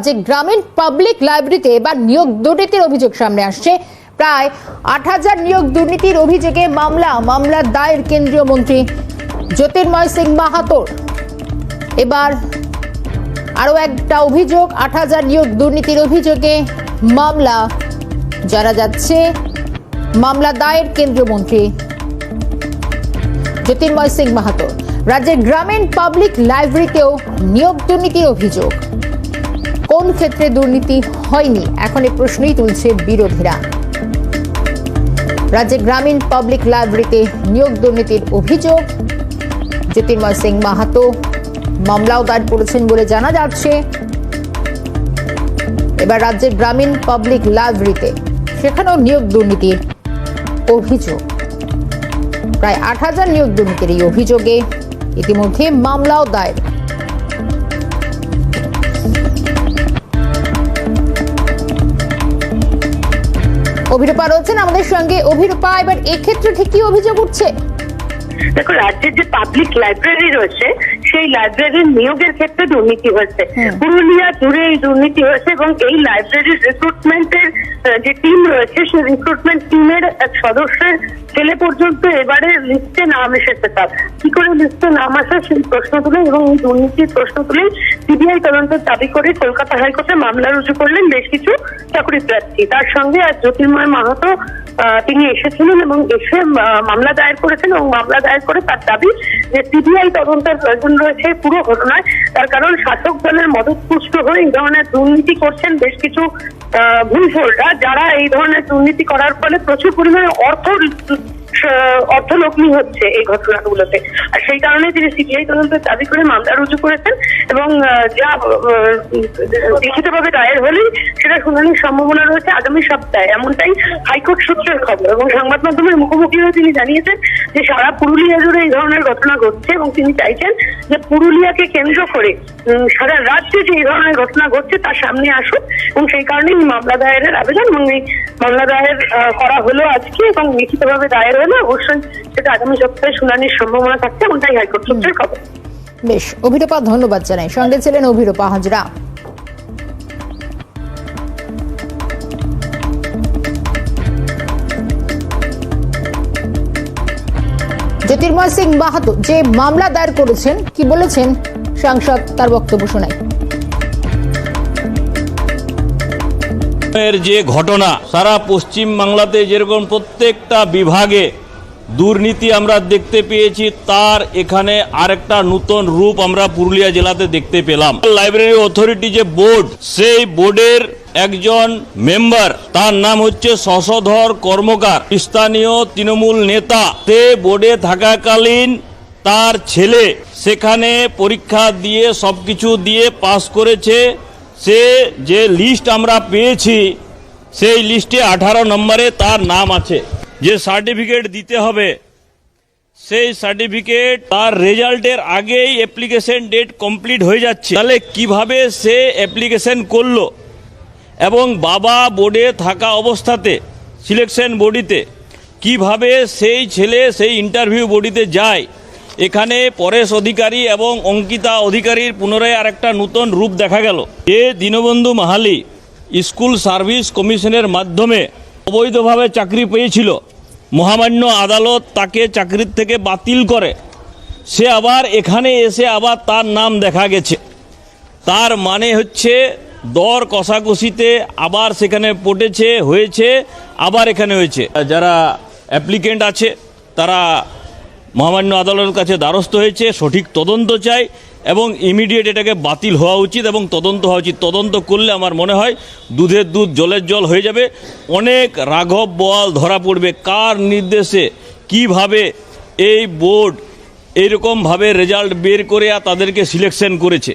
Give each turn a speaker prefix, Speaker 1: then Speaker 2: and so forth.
Speaker 1: যে গ্রামীণ পাবলিক লাইব্রেরিতে এবার নিয়োগ দুর্নীতির অভিযোগ সামনে আসছে। প্রায় আট হাজার নিয়োগ দুর্নীতির অভিযোগে মামলা মামলার দায়ের কেন্দ্রীয় মন্ত্রী জ্যোতির্ময় সিং মাহাতোর। এবার আরও একটা অভিযোগ, আট হাজার নিয়োগ দুর্নীতির অভিযোগে মামলা যারা যাচ্ছে। মামলা দায়ের কেন্দ্রীয় মন্ত্রী জ্যোতির্ময় সিং মাহাতো রাজ্যের গ্রামীণ পাবলিক লাইব্রেরিতেও নিয়োগ দুর্নীতির অভিযোগ। কোন ক্ষেত্রে দুর্নীতি হয়নি? এখন এই প্রশ্নই তুলছে বিরোধীরা। রাজ্যের গ্রামীণ পাবলিক লাইব্রেরিতে নিয়োগ দুর্নীতির অভিযোগ। জ্যোতির্ময় সিং মাহাতো মামলাও দায়ের করেছেন বলে জানা যাচ্ছে। এবার রাজ্যের গ্রামীণ পাবলিক লাইব্রেরিতে সেখানেও নিয়োগ দুর্নীতির অভিযোগ। প্রায় আট হাজার নিয়োগ দুর্নীতির এই অভিযোগে ইতিমধ্যে মামলাও দায়ের অভিরূপা রয়েছেন আমাদের সঙ্গে। অভিরূপা, এবার এক্ষেত্রে ঠিক কি অভিযোগ উঠছে?
Speaker 2: দেখো রাজ্যের যে পাবলিক লাইব্রেরি রয়েছে সেই লাইব্রেরির নিয়োগের ক্ষেত্রে দুর্নীতি হয়েছে। পুরুলিয়া জুড়ে এই দুর্নীতি হয়েছে এবং এই লাইব্রেরির রিক্রুটমেন্টের যে টিম রয়েছে সেই রিক্রুটমেন্ট টিমের এক সদস্যের ছেলে পর্যন্ত এবারে লিস্টে নাম এসেছে তার। কি করে লিস্টে নাম আসে সেই প্রশ্ন তুলে এবং এই দুর্নীতির প্রশ্ন তুলে সিবিআই তদন্তের দাবি করে কলকাতা হাইকোর্টে মামলা রুজু করলেন বেশ কিছু চাকরি প্রার্থী। তার সঙ্গে আজ জ্যোতির্ময় মাহাতো আহ, তিনি এসেছিলেন এবং এসে মামলা দায়ের করেছেন এবং মামলা দায়ের করে তার দাবি যে সিবিআই তদন্তের প্রয়োজন রয়েছে পুরো ঘটনায় তার কারণ শাসক দলের মদতপুষ্ট হয়ে এই ধরনের দুর্নীতি করছেন বেশ কিছু ভুলফোররা যারা এই ধরনের দুর্নীতি করার ফলে প্রচুর পরিমাণে অর্থ অর্থলগ্নি হচ্ছে এই ঘটনাগুলোতে। আর সেই কারণে তিনি সিবিআই তদন্তের দাবি করে মামলা রুজু করেছেন এবং যা লিখিতভাবে দায়ের হলেই সেটা শুনানির সম্ভাবনা রয়েছে আগামী সপ্তাহে। এমনটাই হাইকোর্ট সূত্রের খবর এবং সংবাদ মাধ্যমের মুখোমুখি হয়ে তিনি জানিয়েছেন যে সারা পুরুলিয়া জুড়ে এই ধরনের ঘটনা ঘটছে এবং তিনি চাইছেন যে পুরুলিয়াকে কেন্দ্র করে সারা রাজ্যে যে এই ধরনের ঘটনা ঘটছে তার সামনে আসুক এবং সেই কারণেই মামলা দায়েরের আবেদন এবং এই মামলা দায়ের করা হলো আজকে এবং লিখিতভাবে দায়ের হলো অবশ্যই সেটা আগামী সপ্তাহে শুনানির সম্ভাবনা থাকছে এমনটাই হাইকোর্ট সূত্রের খবর।
Speaker 1: বেশ, অভিরূপা ধন্যবাদ জানাই। সঙ্গে ছিলেন অভিরূপা হাজরা। জ্যোতির্ময় সিং মাহাতো যে মামলা দায়ের করেছেন, কি বলেছেন? সাংসদ তার বক্তব্য শোনাই।
Speaker 3: এর যে ঘটনা, সারা পশ্চিম বাংলাতে যেরকম প্রত্যেকটা বিভাগে দুর্নীতি আমরা দেখতে পেয়েছি, তার এখানে আরেকটা নতুন রূপ আমরা পুরুলিয়া জেলাতে দেখতে পেলাম। লাইব্রেরি অথরিটি যে বোর্ড সেই বোর্ডের একজন মেম্বার তার নাম হচ্ছে শশধর কর্মকার, স্থানীয় তৃণমূল নেতা। সে বোর্ডে থাকাকালীন তার ছেলে, সেখানে পরীক্ষা দিয়ে, সবকিছু দিয়ে পাশ করেছে। সে যে লিস্ট আমরা পেয়েছি, সেই লিস্টে আঠারো নম্বরে তার নাম আছে। যে সার্টিফিকেট দিতে হবে, সেই সার্টিফিকেট তার রেজাল্টের আগেই অ্যাপ্লিকেশন ডেট কমপ্লিট হয়ে যাচ্ছে। তাহলে কীভাবে সে অ্যাপ্লিকেশন করল? এবং বাবা বোর্ডে থাকা অবস্থাতে সিলেকশন বডিতে কীভাবে সেই ছেলে, সেই ইন্টারভিউ বডিতে যায়? এখানে পরেশ অধিকারী এবং অঙ্কিতা অধিকারীর পুনরায় আরেকটা নতুন রূপ দেখা গেল। এ দীনবন্ধু মাহালি স্কুল সার্ভিস কমিশনের মাধ্যমে অবৈধভাবে চাকরি পেয়েছিল। মহামান্য আদালত তাকে চাকরির থেকে বাতিল করে। সে আবার এখানে এসে আবার তার নাম দেখা গেছে। তার মানে হচ্ছে দর কষাকষিতে আবার সেখানে পটেছে, হয়েছে, আবার এখানে হয়েছে। যারা অ্যাপ্লিকেন্ট আছে, তারা মহামান্য আদালতের কাছে দ্বারস্থ হয়েছে, সঠিক তদন্ত চাই এবং ইমিডিয়েট এটাকে বাতিল হওয়া উচিত এবং তদন্ত হওয়া উচিত। তদন্ত করলে আমার মনে হয় দুধের দুধ, জলের জল হয়ে যাবে। অনেক রাঘব বল ধরা পড়বে, কার নির্দেশে, কীভাবে এই বোর্ড এইরকমভাবে রেজাল্ট বের করে তাদেরকে সিলেকশন করেছে?